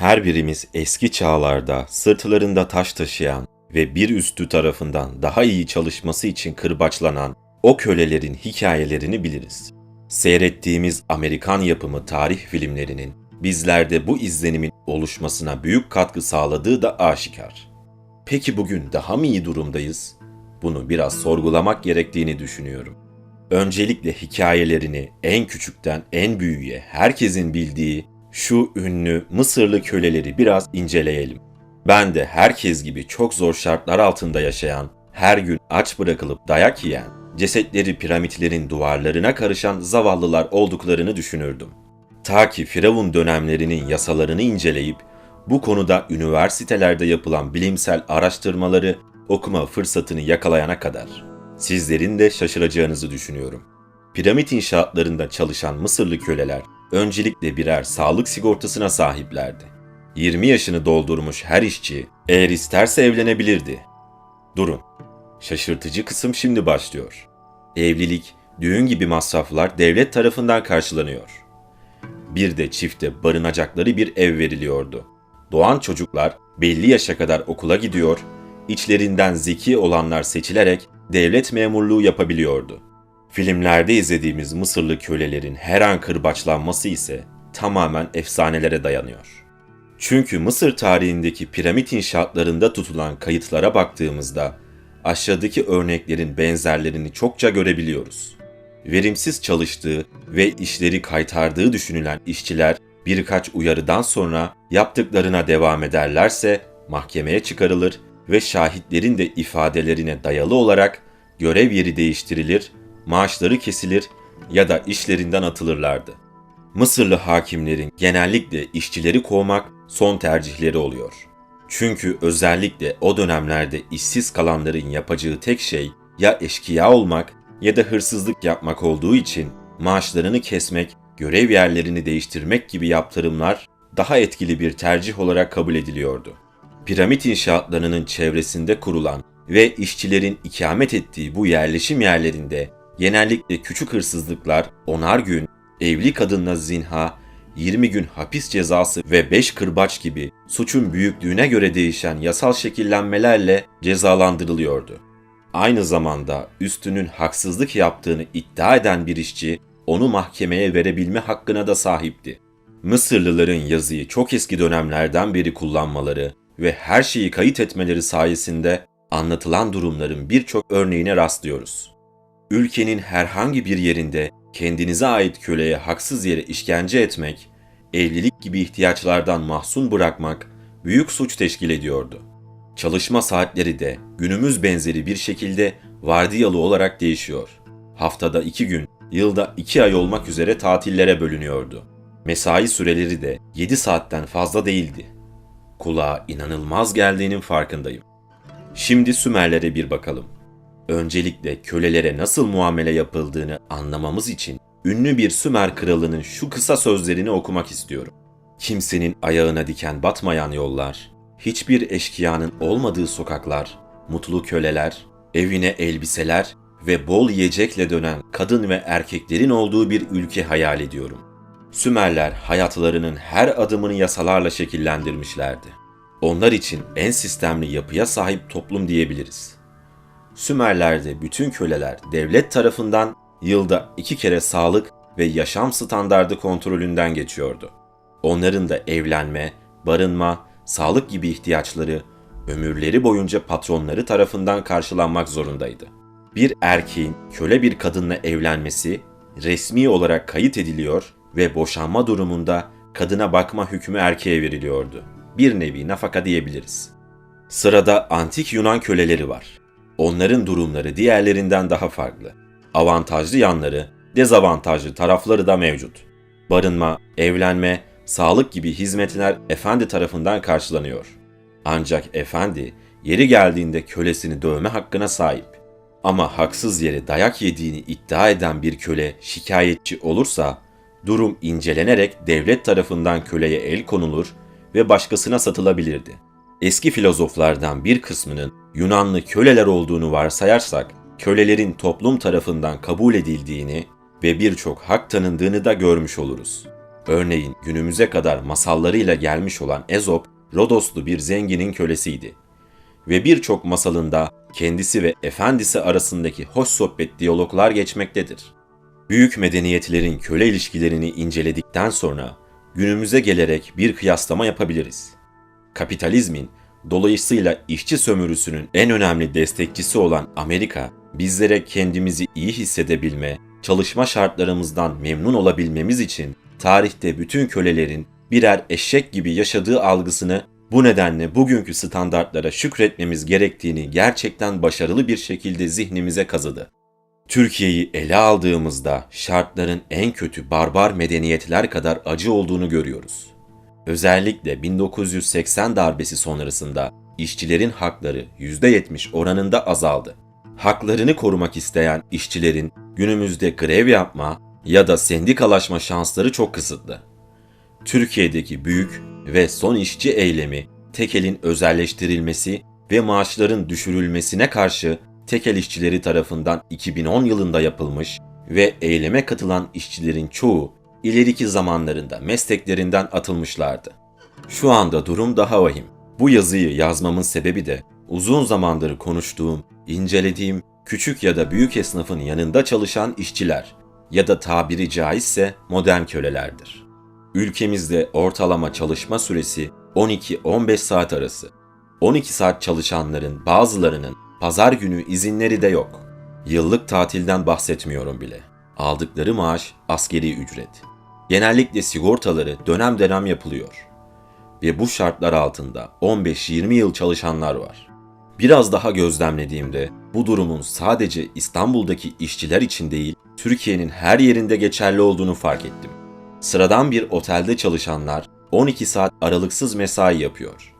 Her birimiz eski çağlarda sırtlarında taş taşıyan ve bir üstü tarafından daha iyi çalışması için kırbaçlanan o kölelerin hikayelerini biliriz. Seyrettiğimiz Amerikan yapımı tarih filmlerinin bizlerde bu izlenimin oluşmasına büyük katkı sağladığı da aşikar. Peki bugün daha mı iyi durumdayız? Bunu biraz sorgulamak gerektiğini düşünüyorum. Öncelikle hikayelerini en küçükten en büyüğe herkesin bildiği şu ünlü Mısırlı köleleri biraz inceleyelim. Ben de herkes gibi çok zor şartlar altında yaşayan, her gün aç bırakılıp dayak yiyen, cesetleri piramitlerin duvarlarına karışan zavallılar olduklarını düşünürdüm. Ta ki Firavun dönemlerinin yasalarını inceleyip bu konuda üniversitelerde yapılan bilimsel araştırmaları okuma fırsatını yakalayana kadar. Sizlerin de şaşıracağınızı düşünüyorum. Piramit inşaatlarında çalışan Mısırlı köleler öncelikle birer sağlık sigortasına sahiplerdi. 20 yaşını doldurmuş her işçi eğer isterse evlenebilirdi. Durun. Şaşırtıcı kısım şimdi başlıyor. Evlilik, düğün gibi masraflar devlet tarafından karşılanıyor. Bir de çifte barınacakları bir ev veriliyordu. Doğan çocuklar belli yaşa kadar okula gidiyor, içlerinden zeki olanlar seçilerek devlet memurluğu yapabiliyordu. Filmlerde izlediğimiz Mısırlı kölelerin her an kırbaçlanması ise tamamen efsanelere dayanıyor. Çünkü Mısır tarihindeki piramit inşaatlarında tutulan kayıtlara baktığımızda aşağıdaki örneklerin benzerlerini çokça görebiliyoruz. Verimsiz çalıştığı ve işleri kaytardığı düşünülen işçiler birkaç uyarıdan sonra yaptıklarına devam ederlerse mahkemeye çıkarılır ve şahitlerin de ifadelerine dayalı olarak görev yeri değiştirilir, maaşları kesilir ya da işlerinden atılırlardı. Mısırlı hakimlerin genellikle işçileri kovmak son tercihleri oluyor. Çünkü özellikle o dönemlerde işsiz kalanların yapacağı tek şey ya eşkıya olmak ya da hırsızlık yapmak olduğu için maaşlarını kesmek, görev yerlerini değiştirmek gibi yaptırımlar daha etkili bir tercih olarak kabul ediliyordu. Piramit inşaatlarının çevresinde kurulan ve işçilerin ikamet ettiği bu yerleşim yerlerinde genellikle küçük hırsızlıklar onar gün, evli kadınla zinha, 20 gün hapis cezası ve 5 kırbaç gibi suçun büyüklüğüne göre değişen yasal şekillenmelerle cezalandırılıyordu. Aynı zamanda üstünün haksızlık yaptığını iddia eden bir işçi onu mahkemeye verebilme hakkına da sahipti. Mısırlıların yazıyı çok eski dönemlerden beri kullanmaları ve her şeyi kayıt etmeleri sayesinde anlatılan durumların birçok örneğine rastlıyoruz. Ülkenin herhangi bir yerinde kendinize ait köleye haksız yere işkence etmek, evlilik gibi ihtiyaçlardan mahzun bırakmak büyük suç teşkil ediyordu. Çalışma saatleri de günümüz benzeri bir şekilde vardiyalı olarak değişiyor. Haftada iki gün, yılda iki ay olmak üzere tatillere bölünüyordu. Mesai süreleri de 7 saatten fazla değildi. Kulağa inanılmaz geldiğinin farkındayım. Şimdi Sümerlere bir bakalım. Öncelikle kölelere nasıl muamele yapıldığını anlamamız için ünlü bir Sümer kralının şu kısa sözlerini okumak istiyorum. Kimsenin ayağına diken batmayan yollar, hiçbir eşkıyanın olmadığı sokaklar, mutlu köleler, evine elbiseler ve bol yiyecekle dönen kadın ve erkeklerin olduğu bir ülke hayal ediyorum. Sümerler hayatlarının her adımını yasalarla şekillendirmişlerdi. Onlar için en sistemli yapıya sahip toplum diyebiliriz. Sümerler'de bütün köleler devlet tarafından yılda iki kere sağlık ve yaşam standardı kontrolünden geçiyordu. Onların da evlenme, barınma, sağlık gibi ihtiyaçları ömürleri boyunca patronları tarafından karşılanmak zorundaydı. Bir erkeğin köle bir kadınla evlenmesi resmi olarak kayıt ediliyor ve boşanma durumunda kadına bakma hükmü erkeğe veriliyordu. Bir nevi nafaka diyebiliriz. Sırada antik Yunan köleleri var. Onların durumları diğerlerinden daha farklı. Avantajlı yanları, dezavantajlı tarafları da mevcut. Barınma, evlenme, sağlık gibi hizmetler efendi tarafından karşılanıyor. Ancak efendi yeri geldiğinde kölesini dövme hakkına sahip. Ama haksız yere dayak yediğini iddia eden bir köle şikayetçi olursa durum incelenerek devlet tarafından köleye el konulur ve başkasına satılabilirdi. Eski filozoflardan bir kısmının Yunanlı köleler olduğunu varsayarsak, kölelerin toplum tarafından kabul edildiğini ve birçok hak tanındığını da görmüş oluruz. Örneğin günümüze kadar masallarıyla gelmiş olan Ezop, Rodoslu bir zenginin kölesiydi. Ve birçok masalında kendisi ve efendisi arasındaki hoş sohbet diyaloglar geçmektedir. Büyük medeniyetlerin köle ilişkilerini inceledikten sonra günümüze gelerek bir kıyaslama yapabiliriz. Kapitalizmin, dolayısıyla işçi sömürüsünün en önemli destekçisi olan Amerika, bizlere kendimizi iyi hissedebilme, çalışma şartlarımızdan memnun olabilmemiz için tarihte bütün kölelerin birer eşek gibi yaşadığı algısını bu nedenle bugünkü standartlara şükretmemiz gerektiğini gerçekten başarılı bir şekilde zihnimize kazıdı. Türkiye'yi ele aldığımızda şartların en kötü barbar medeniyetler kadar acı olduğunu görüyoruz. Özellikle 1980 darbesi sonrasında işçilerin hakları %70 oranında azaldı. Haklarını korumak isteyen işçilerin günümüzde grev yapma ya da sendikalaşma şansları çok kısıtlı. Türkiye'deki büyük ve son işçi eylemi tekelin özelleştirilmesi ve maaşların düşürülmesine karşı tekel işçileri tarafından 2010 yılında yapılmış ve eyleme katılan işçilerin çoğu ileriki zamanlarında mesleklerinden atılmışlardı. Şu anda durum daha vahim. Bu yazıyı yazmamın sebebi de uzun zamandır konuştuğum, incelediğim küçük ya da büyük esnafın yanında çalışan işçiler ya da tabiri caizse modern kölelerdir. Ülkemizde ortalama çalışma süresi 12-15 saat arası. 12 saat çalışanların bazılarının pazar günü izinleri de yok. Yıllık tatilden bahsetmiyorum bile. Aldıkları maaş askeri ücret. Genellikle sigortaları dönem dönem yapılıyor. Ve bu şartlar altında 15-20 yıl çalışanlar var. Biraz daha gözlemlediğimde bu durumun sadece İstanbul'daki işçiler için değil, Türkiye'nin her yerinde geçerli olduğunu fark ettim. Sıradan bir otelde çalışanlar 12 saat aralıksız mesai yapıyor.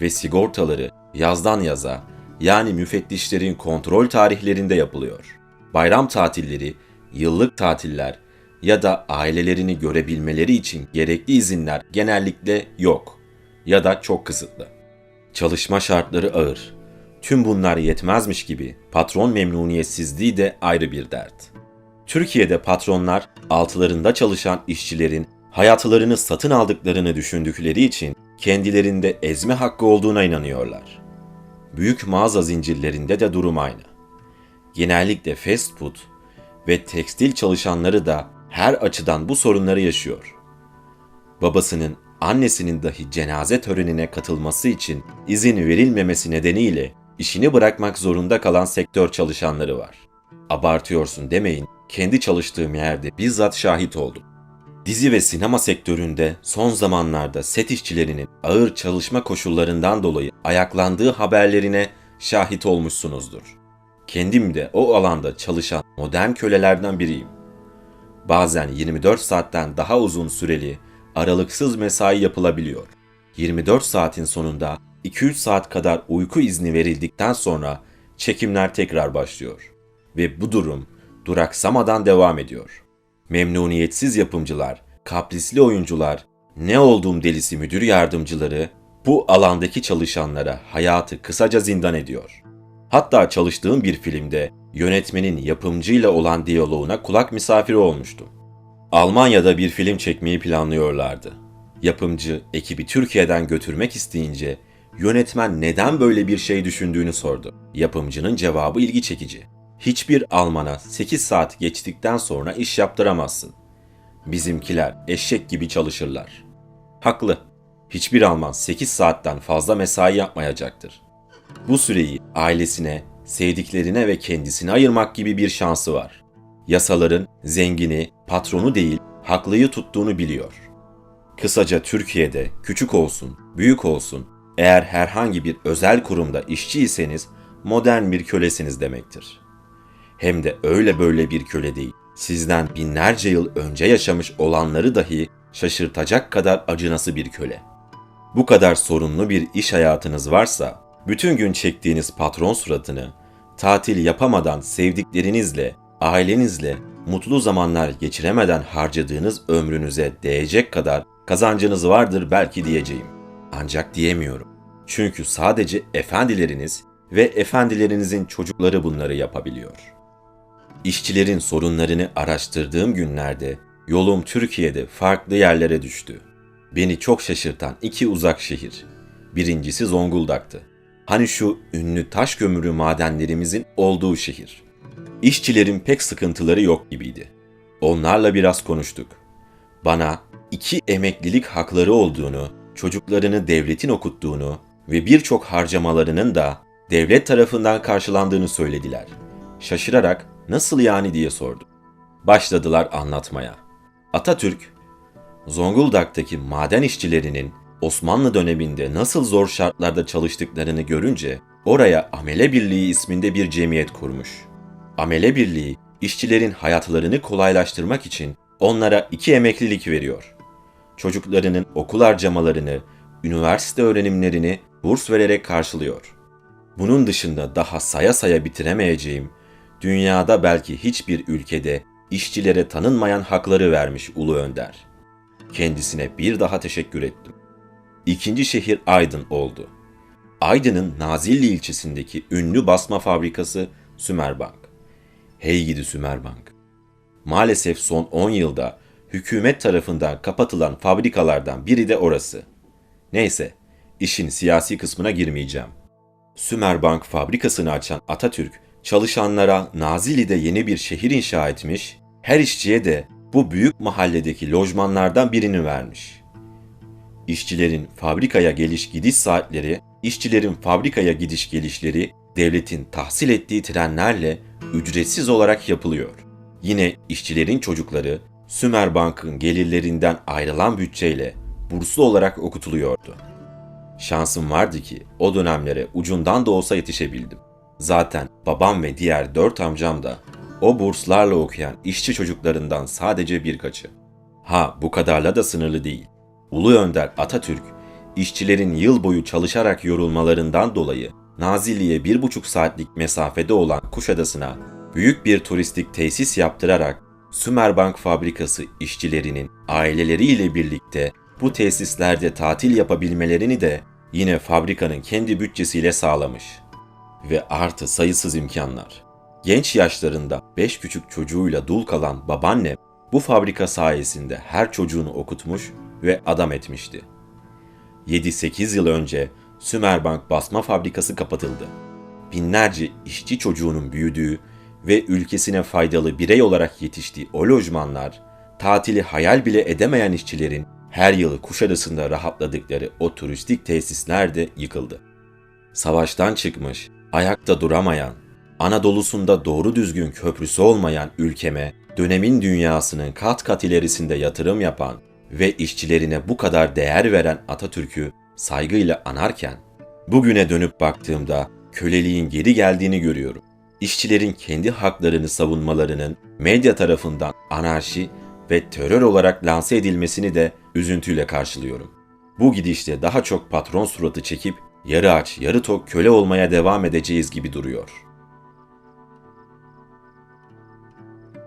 Ve sigortaları yazdan yaza yani müfettişlerin kontrol tarihlerinde yapılıyor. Bayram tatilleri, yıllık tatiller ya da ailelerini görebilmeleri için gerekli izinler genellikle yok ya da çok kısıtlı. Çalışma şartları ağır. Tüm bunlar yetmezmiş gibi patron memnuniyetsizliği de ayrı bir dert. Türkiye'de patronlar altılarında çalışan işçilerin hayatlarını satın aldıklarını düşündükleri için kendilerinde ezme hakkı olduğuna inanıyorlar. Büyük mağaza zincirlerinde de durum aynı. Genellikle fast food ve tekstil çalışanları da her açıdan bu sorunları yaşıyor. Babasının, annesinin dahi cenaze törenine katılması için izin verilmemesi nedeniyle işini bırakmak zorunda kalan sektör çalışanları var. Abartıyorsun demeyin, kendi çalıştığım yerde bizzat şahit oldum. Dizi ve sinema sektöründe son zamanlarda set işçilerinin ağır çalışma koşullarından dolayı ayaklandığı haberlerine şahit olmuşsunuzdur. Kendim de o alanda çalışan modern kölelerden biriyim. Bazen 24 saatten daha uzun süreli aralıksız mesai yapılabiliyor. 24 saatin sonunda 2-3 saat kadar uyku izni verildikten sonra çekimler tekrar başlıyor. Ve bu durum duraksamadan devam ediyor. Memnuniyetsiz yapımcılar, kaprisli oyuncular, ne olduğum delisi müdür yardımcıları bu alandaki çalışanlara hayatı kısaca zindan ediyor. Hatta çalıştığım bir filmde yönetmenin yapımcıyla olan diyaloğuna kulak misafiri olmuştum. Almanya'da bir film çekmeyi planlıyorlardı. Yapımcı ekibi Türkiye'den götürmek isteyince yönetmen neden böyle bir şey düşündüğünü sordu. Yapımcının cevabı ilgi çekici. Hiçbir Alman'a 8 saat geçtikten sonra iş yaptıramazsın. Bizimkiler eşek gibi çalışırlar. Haklı. Hiçbir Alman 8 saatten fazla mesai yapmayacaktır. Bu süreyi ailesine, sevdiklerine ve kendisine ayırmak gibi bir şansı var. Yasaların zengini, patronu değil, haklıyı tuttuğunu biliyor. Kısaca Türkiye'de küçük olsun, büyük olsun, eğer herhangi bir özel kurumda işçiyseniz modern bir kölesiniz demektir. Hem de öyle böyle bir köle değil. Sizden binlerce yıl önce yaşamış olanları dahi şaşırtacak kadar acınası bir köle. Bu kadar sorunlu bir iş hayatınız varsa, bütün gün çektiğiniz patron suratını, tatil yapamadan sevdiklerinizle, ailenizle mutlu zamanlar geçiremeden harcadığınız ömrünüze değecek kadar kazancınız vardır belki diyeceğim. Ancak diyemiyorum. Çünkü sadece efendileriniz ve efendilerinizin çocukları bunları yapabiliyor. İşçilerin sorunlarını araştırdığım günlerde yolum Türkiye'de farklı yerlere düştü. Beni çok şaşırtan iki uzak şehir. Birincisi Zonguldak'tı. Hani şu ünlü taş kömürü madenlerimizin olduğu şehir. İşçilerin pek sıkıntıları yok gibiydi. Onlarla biraz konuştuk. Bana iki emeklilik hakları olduğunu, çocuklarını devletin okuttuğunu ve birçok harcamalarının da devlet tarafından karşılandığını söylediler. Şaşırarak nasıl yani diye sordum. Başladılar anlatmaya. Atatürk, Zonguldak'taki maden işçilerinin Osmanlı döneminde nasıl zor şartlarda çalıştıklarını görünce oraya Amele Birliği isminde bir cemiyet kurmuş. Amele Birliği, işçilerin hayatlarını kolaylaştırmak için onlara iki emeklilik veriyor. Çocuklarının okul harcamalarını, üniversite öğrenimlerini burs vererek karşılıyor. Bunun dışında daha saya saya bitiremeyeceğim, dünyada belki hiçbir ülkede işçilere tanınmayan hakları vermiş Ulu Önder. Kendisine bir daha teşekkür ettim. İkinci şehir Aydın oldu. Aydın'ın Nazilli ilçesindeki ünlü basma fabrikası Sümerbank. Hey gidi Sümerbank. Maalesef son 10 yılda hükümet tarafından kapatılan fabrikalardan biri de orası. Neyse, işin siyasi kısmına girmeyeceğim. Sümerbank fabrikasını açan Atatürk, çalışanlara Nazilli'de yeni bir şehir inşa etmiş, her işçiye de bu büyük mahalledeki lojmanlardan birini vermiş. İşçilerin fabrikaya geliş gidiş saatleri, işçilerin fabrikaya gidiş gelişleri devletin tahsil ettiği trenlerle ücretsiz olarak yapılıyor. Yine işçilerin çocukları Sümerbank'ın gelirlerinden ayrılan bütçeyle burslu olarak okutuluyordu. Şansım vardı ki o dönemlere ucundan da olsa yetişebildim. Zaten babam ve diğer dört amcam da o burslarla okuyan işçi çocuklarından sadece birkaçı. Ha bu kadarla da sınırlı değil. Ulu Önder Atatürk, işçilerin yıl boyu çalışarak yorulmalarından dolayı Nazilli'ye bir buçuk saatlik mesafede olan Kuşadası'na büyük bir turistik tesis yaptırarak Sümerbank fabrikası işçilerinin aileleriyle birlikte bu tesislerde tatil yapabilmelerini de yine fabrikanın kendi bütçesiyle sağlamış. Ve artı sayısız imkanlar. Genç yaşlarında beş küçük çocuğuyla dul kalan babaannem bu fabrika sayesinde her çocuğunu okutmuş ve adam etmişti. 7-8 yıl önce Sümerbank basma fabrikası kapatıldı. Binlerce işçi çocuğunun büyüdüğü ve ülkesine faydalı birey olarak yetiştiği o lojmanlar, tatili hayal bile edemeyen işçilerin her yıl Kuşadası'nda rahatladıkları o turistik tesisler de yıkıldı. Savaştan çıkmış, ayakta duramayan, Anadolu'sunda doğru düzgün köprüsü olmayan ülkeme, dönemin dünyasının kat kat ilerisinde yatırım yapan ve işçilerine bu kadar değer veren Atatürk'ü saygıyla anarken, bugüne dönüp baktığımda köleliğin geri geldiğini görüyorum. İşçilerin kendi haklarını savunmalarının medya tarafından anarşi ve terör olarak lanse edilmesini de üzüntüyle karşılıyorum. Bu gidişte daha çok patron suratı çekip yarı aç yarı tok köle olmaya devam edeceğiz gibi duruyor.''